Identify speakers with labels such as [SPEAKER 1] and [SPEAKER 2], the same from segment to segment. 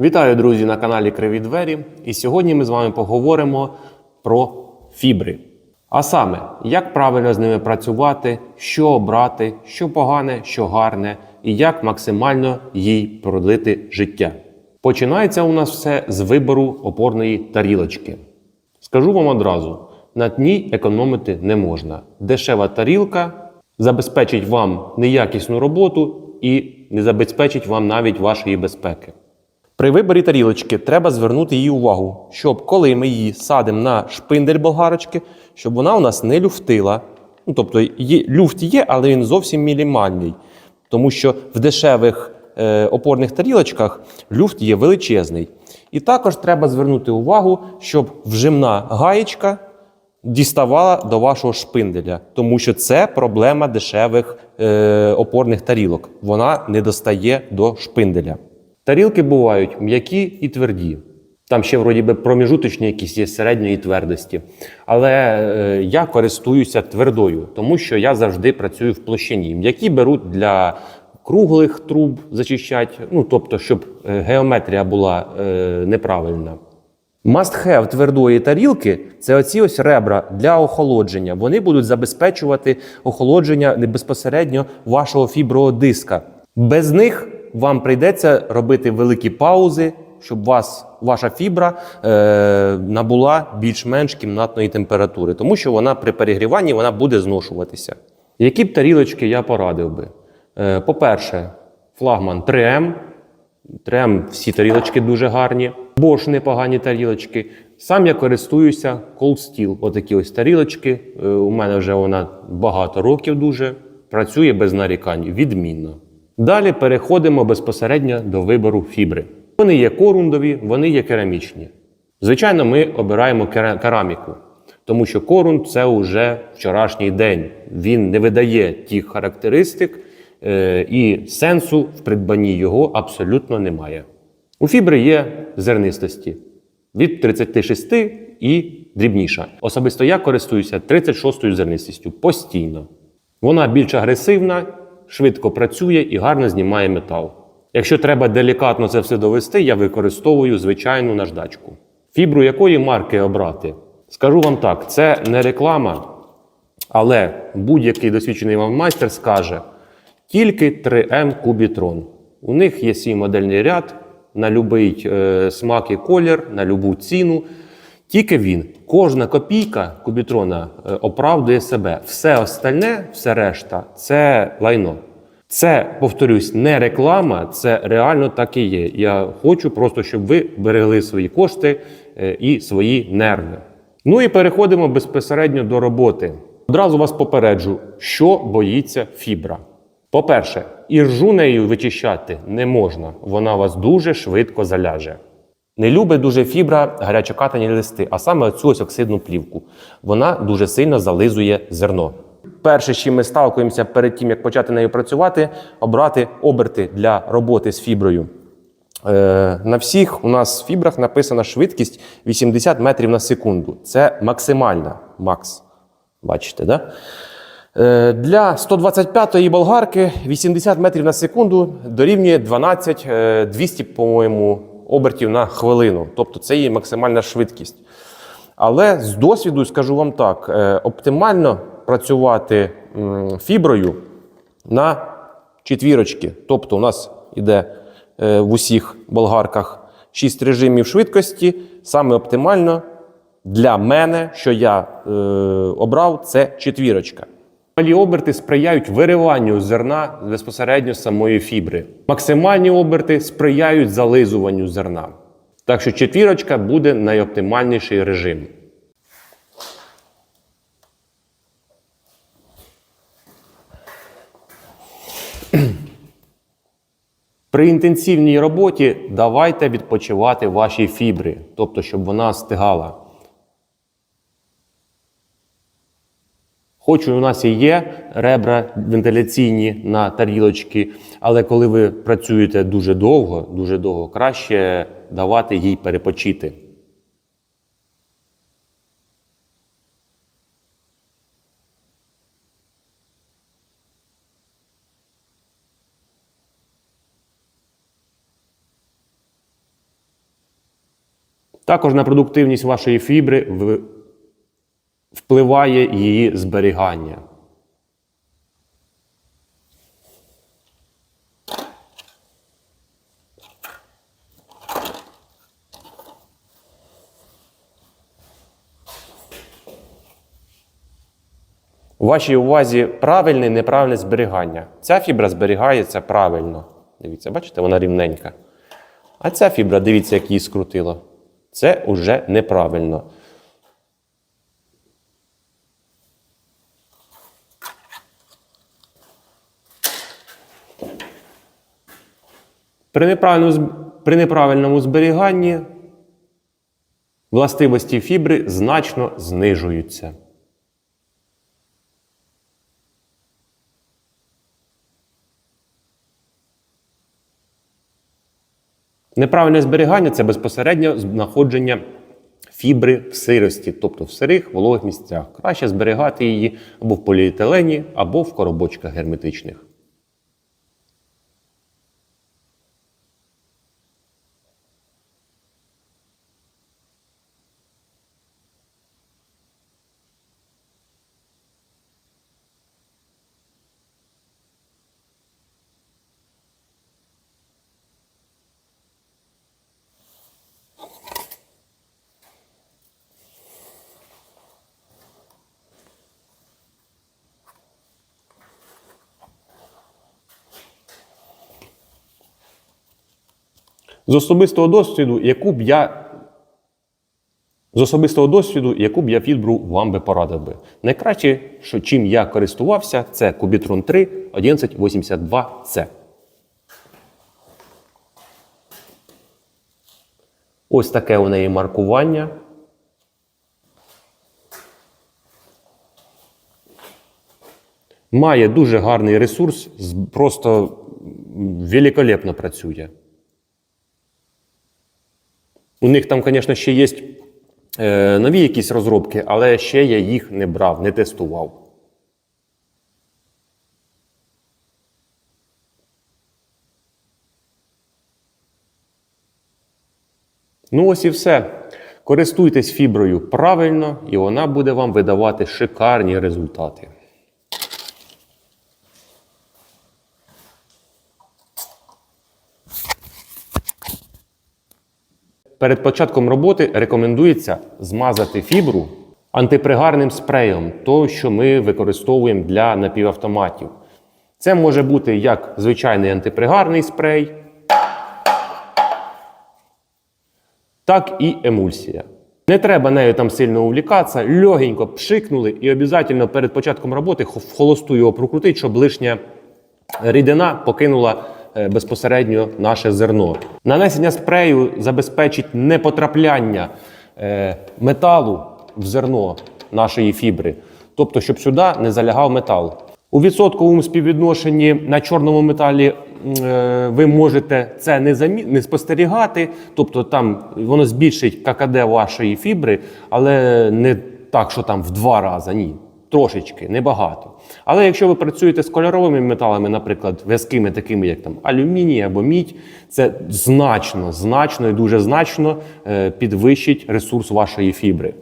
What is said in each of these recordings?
[SPEAKER 1] Вітаю, друзі, на каналі Криві Двері. І сьогодні ми з вами поговоримо про фібри. А саме, як правильно з ними працювати, що обрати, що погане, що гарне, і як максимально їй продлити життя. Починається у нас все з вибору опорної тарілочки. Скажу вам одразу: на дні економити не можна. Дешева тарілка забезпечить вам неякісну роботу і не забезпечить вам навіть вашої безпеки. При виборі тарілочки треба звернути її увагу, щоб коли ми її садимо на шпиндель болгарочки, щоб вона у нас не люфтила. Ну, тобто є, люфт є, але він зовсім мінімальний. Тому що в дешевих е, опорних тарілочках люфт є величезний. І також треба звернути увагу, щоб вжимна гаєчка діставала до вашого шпинделя, тому що це проблема дешевих е, опорних тарілок. Вона не достає до шпинделя. Тарілки бувають м'які і тверді. Там ще вроді би проміжуточні якісь є середньої твердості. Але е, я користуюся твердою, тому що я завжди працюю в площині. М'які беруть для круглих труб зачищать, ну тобто, щоб е, геометрія була е, неправильна. Must have твердої тарілки це оці ось ребра для охолодження. Вони будуть забезпечувати охолодження безпосередньо вашого фібрового диска. Без них вам прийдеться робити великі паузи, щоб вас, ваша фібра е, набула більш-менш кімнатної температури, тому що вона при перегріванні вона буде зношуватися. Які б тарілочки я порадив би? Е, по-перше, флагман 3М. Трем всі тарілочки дуже гарні. Bosch непогані тарілочки. Сам я користуюся Cold Steel. Отакі ось тарілочки. Е, У мене вже вона багато років дуже. Працює без нарікань. Відмінно. Далі переходимо безпосередньо до вибору фібри. Вони є корундові, вони є керамічні. Звичайно, ми обираємо кераміку, тому що корунд це вже вчорашній день. Він не видає тих характеристик, е, і сенсу в придбанні його абсолютно немає. У фібри є зернистості від 36 і дрібніша. Особисто я користуюся 36 зернистістю постійно. Вона більш агресивна, швидко працює і гарно знімає метал. Якщо треба делікатно це все довести, я використовую звичайну наждачку. Фібру якої марки обрати? Скажу вам так: це не реклама, але будь-який досвідчений вам майстер скаже тільки 3М Кубітрон. У них є свій модельний ряд на будь-який е, смак і колір, на будь-яку ціну. Тільки він. Кожна копійка кубітрона е, оправдує себе. Все остальне, все решта це лайно. Це, повторюсь, не реклама, це реально так і є. Я хочу просто, щоб ви берегли свої кошти е, і свої нерви. Ну і переходимо безпосередньо до роботи. Одразу вас попереджу, що боїться фібра. По-перше, іржу нею вичищати не можна, вона вас дуже швидко заляже. Не любить дуже фібра гарячокатані листи, а саме цю ось оксидну плівку. Вона дуже сильно зализує зерно. Перше, з чим ми сталкуємося перед тим, як почати нею працювати, обрати оберти для роботи з фіброю. Е, на всіх у нас фібрах написана швидкість 80 метрів на секунду. Це максимальна макс. Бачите, да? Е, Для 125-ї болгарки 80 метрів на секунду дорівнює 12 е, 200, по-моєму, обертів на хвилину. Тобто це її максимальна швидкість. Але з досвіду скажу вам так: е, оптимально працювати фіброю на четвірочки. Тобто, у нас іде е, в усіх болгарках 6 режимів швидкості. Саме оптимально для мене, що я е, обрав, це четвірочка. Малі оберти сприяють вириванню зерна безпосередньо з самої фібри. Максимальні оберти сприяють зализуванню зерна. Так що четвірочка буде найоптимальніший режим. При інтенсивній роботі давайте відпочивати ваші фібри, тобто, щоб вона стигала. Хоч у нас і є ребра вентиляційні на тарілочки, але коли ви працюєте дуже довго, дуже довго, краще давати їй перепочити. Також на продуктивність вашої фібри в- впливає її зберігання. У вашій увазі правильне і неправильне зберігання. Ця фібра зберігається правильно. Дивіться, бачите, вона рівненька. А ця фібра, дивіться, як її скрутило. Це уже неправильно. При неправильному, при неправильному зберіганні властивості фібри значно знижуються. Неправильне зберігання це безпосередньо знаходження фібри в сирості, тобто в сирих вологих місцях. Краще зберігати її або в поліетилені, або в коробочках герметичних. З особистого досвіду, яку б я з особистого досвіду, яку б я фібру вам би порадив би. Найкраще, що чим я користувався, це Кубітрон 3 1182C. Ось таке у неї маркування. Має дуже гарний ресурс, просто великолепно працює. У них там, звісно, ще є е, нові якісь розробки, але ще я їх не брав, не тестував. Ну, ось і все. Користуйтесь фіброю правильно, і вона буде вам видавати шикарні результати. Перед початком роботи рекомендується змазати фібру антипригарним спреєм, то, що ми використовуємо для напівавтоматів. Це може бути як звичайний антипригарний спрей, так і емульсія. Не треба нею там сильно увлікатися, легенько пшикнули і обов'язково перед початком роботи в холосту його прокрутити, щоб лишня рідина покинула безпосередньо наше зерно. Нанесення спрею забезпечить непотрапляння е, металу в зерно нашої фібри, тобто, щоб сюди не залягав метал. У відсотковому співвідношенні на чорному металі е, ви можете це не, замі... не спостерігати, тобто там воно збільшить ККД вашої фібри, але не так, що там в два рази, ні. Трошечки, небагато. Але якщо ви працюєте з кольоровими металами, наприклад, в'язкими, такими як там алюміній або мідь, це значно, значно і дуже значно е, підвищить ресурс вашої фібри.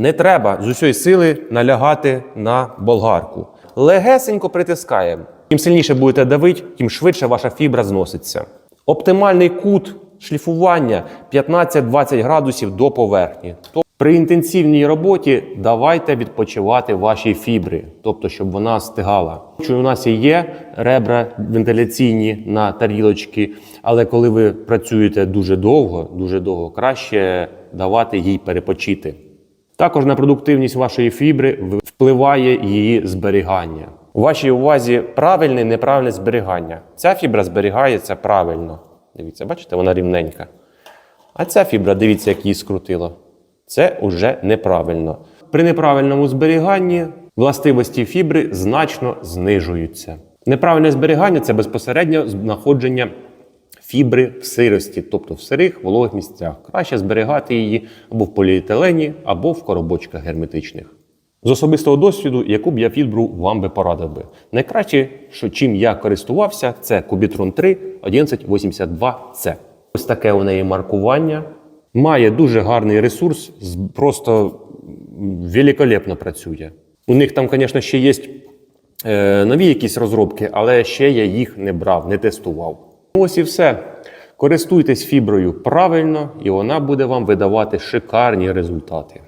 [SPEAKER 1] Не треба з усієї сили налягати на болгарку. Легесенько притискаємо. Чим сильніше будете давити, тим швидше ваша фібра зноситься. Оптимальний кут шліфування 15-20 градусів до поверхні. При інтенсивній роботі давайте відпочивати ваші фібри, тобто, щоб вона стигала. Що у нас є ребра вентиляційні на тарілочки, але коли ви працюєте дуже довго, дуже довго, краще давати їй перепочити. Також на продуктивність вашої фібри впливає її зберігання. У вашій увазі правильне і неправильне зберігання. Ця фібра зберігається правильно. Дивіться, бачите, вона рівненька. А ця фібра, дивіться, як її скрутило. Це уже неправильно. При неправильному зберіганні властивості фібри значно знижуються. Неправильне зберігання це безпосередньо знаходження фібри в сирості, тобто в сирих вологих місцях. Краще зберігати її або в поліетилені, або в коробочках герметичних. З особистого досвіду, яку б я фібру вам би порадив би. Найкраще, що чим я користувався, це Кубітрон 3 1182C. Ось таке у неї маркування. Має дуже гарний ресурс, просто великолепно працює. У них там, звісно, ще є е, нові якісь розробки, але ще я їх не брав, не тестував. Ось і все. Користуйтесь фіброю правильно, і вона буде вам видавати шикарні результати.